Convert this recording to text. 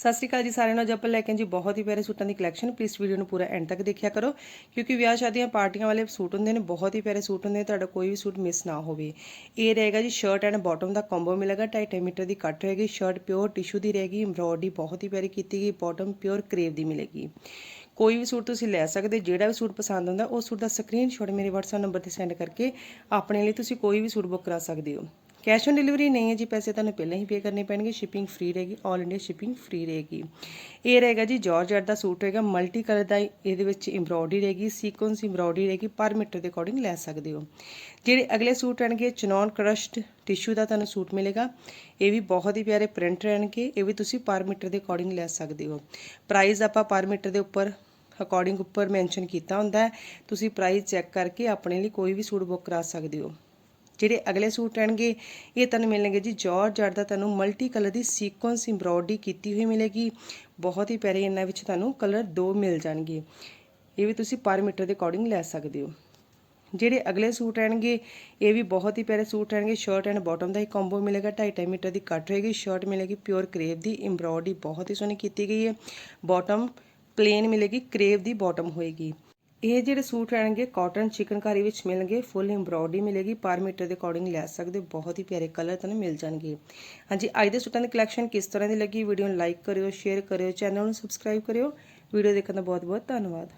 ਸਤਿ ਸ਼੍ਰੀ ਅਕਾਲ ਜੀ ਸਾਰਿਆਂ ਨੂੰ। ਅੱਜ ਆਪਾਂ ਲੈ ਕੇ ਜੀ ਬਹੁਤ ਹੀ ਪਿਆਰੇ ਸੂਟਾਂ ਦੀ ਕਲੈਕਸ਼ਨ ਪਲੀਜ਼ ਵੀਡੀਓ ਨੂੰ ਪੂਰਾ ਐਂਡ ਤੱਕ ਦੇਖਿਆ ਕਰੋ। ਕਿਉਂਕਿ ਵਿਆਹ ਸ਼ਾਦੀਆਂ ਪਾਰਟੀਆਂ ਵਾਲੇ ਸੂਟ ਹੁੰਦੇ ਨੇ, ਬਹੁਤ ਹੀ ਪਿਆਰੇ ਸੂਟ ਹੁੰਦੇ ਨੇ, ਤੁਹਾਡਾ ਕੋਈ ਵੀ ਸੂਟ ਮਿਸ ਨਾ ਹੋਵੇ। ਇਹ ਰਹੇਗਾ ਜੀ ਸ਼ਰਟ ਐਂਡ ਬਾਟਮ ਦਾ ਕੰਬੋ ਮਿਲੇਗਾ। 2.5 ਮੀਟਰ ਦੀ ਕੱਟ ਰਹੇਗੀ ਸ਼ਰਟ ਪਿਓਰ ਟਿਸ਼ੂ ਦੀ ਰਹੇਗੀ ਐਮਬ੍ਰੋਇਡਰੀ ਬਹੁਤ ਹੀ ਪਿਆਰੀ ਕੀਤੀ ਗਈ ਬਾਟਮ ਪਿਓਰ ਕਰੇਵ ਦੀ ਮਿਲੇਗੀ। ਕੋਈ ਵੀ ਸੂਟ ਤੁਸੀਂ ਲੈ ਸਕਦੇ, ਜਿਹੜਾ ਵੀ ਸੂਟ ਪਸੰਦ ਆਉਂਦਾ, ਉਹ ਸੂਟ ਦਾ ਸਕਰੀਨਸ਼ਾਟ ਮੇਰੇ WhatsApp ਨੰਬਰ ਤੇ ਸੈਂਡ ਕਰਕੇ ਆਪਣੇ ਲਈ ਤੁਸੀਂ ਕੋਈ ਵੀ ਸੂਟ ਬੁੱਕ ਕਰਾ ਸਕਦੇ ਹੋ। ਕੈਸ਼ ਔਨ ਡਿਲੀਵਰੀ ਨਹੀਂ ਹੈ ਜੀ, ਪੈਸੇ ਤੁਹਾਨੂੰ ਪਹਿਲਾਂ ਹੀ ਪੇ ਕਰਨੇ ਪੈਣਗੇ ਸ਼ਿਪਿੰਗ ਫ੍ਰੀ ਰਹੇਗੀ 올 ਇੰਡੀਆ ਸ਼ਿਪਿੰਗ ਫ੍ਰੀ ਰਹੇਗੀ। ਇਹ ਰਹੇਗਾ ਜੀ ਜਾਰਜਟ ਦਾ ਸੂਟ ਰਹੇਗਾ ਮਲਟੀ ਕਲਰ ਦਾ ਇਹਦੇ ਵਿੱਚ ਐਮਬ੍ਰੋਇਡਰੀ ਰਹੇਗੀ ਸੀਕੁਐਂਸ ਐਮਬ੍ਰੋਇਡਰੀ ਰਹੇਗੀ, ਪਰ ਮੀਟਰ ਦੇ ਅਕੋਰਡਿੰਗ ਲੈ ਸਕਦੇ ਹੋ। ਜਿਹੜੇ ਅਗਲੇ ਸੂਟ ਰਹਿਣਗੇ ਚਨੌਨ ਕਰਸ਼ਡ ਟਿਸ਼ੂ ਦਾ ਤੁਹਾਨੂੰ ਸੂਟ ਮਿਲੇਗਾ। ਇਹ ਵੀ ਬਹੁਤ ਹੀ ਪਿਆਰੇ ਪ੍ਰਿੰਟ ਰਹਿਣਗੇ, ਇਹ ਵੀ ਤੁਸੀਂ ਪਰ ਮੀਟਰ ਦੇ ਅਕੋਰਡਿੰਗ ਲੈ ਸਕਦੇ ਹੋ। ਪ੍ਰਾਈਸ ਆਪਾਂ ਪਰ ਮੀਟਰ ਦੇ ਉੱਪਰ ਅਕੋਰਡਿੰਗ ਉੱਪਰ ਮੈਂਸ਼ਨ ਕੀਤਾ ਹੁੰਦਾ ਹੈ। ਤੁਸੀਂ ਪ੍ਰਾਈਸ ਚੈੱਕ ਕਰਕੇ ਆਪਣੇ ਲਈ ਕੋਈ ਵੀ ਸੂਟ ਬੁੱਕ ਕਰਾ ਸਕਦੇ ਹੋ। ਜਿਹੜੇ ਅਗਲੇ ਸੂਟ ਰਹਿਣਗੇ, ਇਹ ਤੁਹਾਨੂੰ ਮਿਲਣਗੇ ਜੀ ਜਾਰਜਟ ਦਾ ਤੁਹਾਨੂੰ ਮਲਟੀ ਕਲਰ ਦੀ ਸੀਕੁਐਂਸ ਐਮਬ੍ਰੋਇਡਰੀ ਕੀਤੀ ਹੋਈ ਮਿਲੇਗੀ। ਬਹੁਤ ਹੀ ਪਿਆਰੇ ਇਹਨਾਂ ਵਿੱਚ ਤੁਹਾਨੂੰ ਕਲਰ ਦੋ ਮਿਲ ਜਾਣਗੇ। ਇਹ ਵੀ ਤੁਸੀਂ ਪਰ ਮੀਟਰ ਦੇ ਅਕੋਰਡਿੰਗ ਲੈ ਸਕਦੇ ਹੋ। ਜਿਹੜੇ ਅਗਲੇ ਸੂਟ ਰਹਿਣਗੇ, ਇਹ ਵੀ ਬਹੁਤ ਹੀ ਪਿਆਰੇ ਸੂਟ ਰਹਿਣਗੇ। ਸ਼ਰਟ ਐਂਡ ਬਾਟਮ ਦਾ ਹੀ ਕੰਬੋ ਮਿਲੇਗਾ 2.5 ਮੀਟਰ ਦੀ ਕੱਟ ਹੋਏਗੀ ਸ਼ਰਟ ਮਿਲੇਗੀ ਪਿਓਰ ਕਰੇਵ ਦੀ ਐਮਬ੍ਰੋਇਡਰੀ ਬਹੁਤ ਹੀ ਸੋਹਣੀ ਕੀਤੀ ਗਈ ਹੈ। ਬਾਟਮ ਪਲੇਨ ਮਿਲੇਗੀ ਕਰੇਵ ਦੀ ਬਾਟਮ ਹੋਏਗੀ। ਇਹ ਜਿਹੜੇ ਸੂਟ ਰਹਿਣਗੇ ਕਾਟਨ ਚਿਕਨਕਾਰੀ ਵਿੱਚ ਮਿਲਣਗੇ ਫੁੱਲ ਐਮਬ੍ਰੋਇਡਰੀ ਮਿਲੇਗੀ, ਪਰ ਮੀਟਰ ਦੇ ਅਕੋਰਡਿੰਗ ਲੈ ਸਕਦੇ ਹੋ। ਬਹੁਤ ਹੀ ਪਿਆਰੇ ਕਲਰ ਤੁਹਾਨੂੰ ਮਿਲ ਜਾਣਗੇ। ਹਾਂਜੀ, ਅੱਜ ਦੇ ਸੂਟਾਂ ਦੀ ਕਲੈਕਸ਼ਨ ਕਿਸ ਤਰ੍ਹਾਂ ਦੀ ਲੱਗੀ? ਵੀਡੀਓ ਨੂੰ ਲਾਈਕ ਕਰਿਓ ਸ਼ੇਅਰ ਕਰਿਓ ਚੈਨਲ ਨੂੰ ਸਬਸਕ੍ਰਾਈਬ ਕਰਿਓ। ਵੀਡੀਓ ਦੇਖਣ ਦਾ ਬਹੁਤ ਬਹੁਤ ਧੰਨਵਾਦ।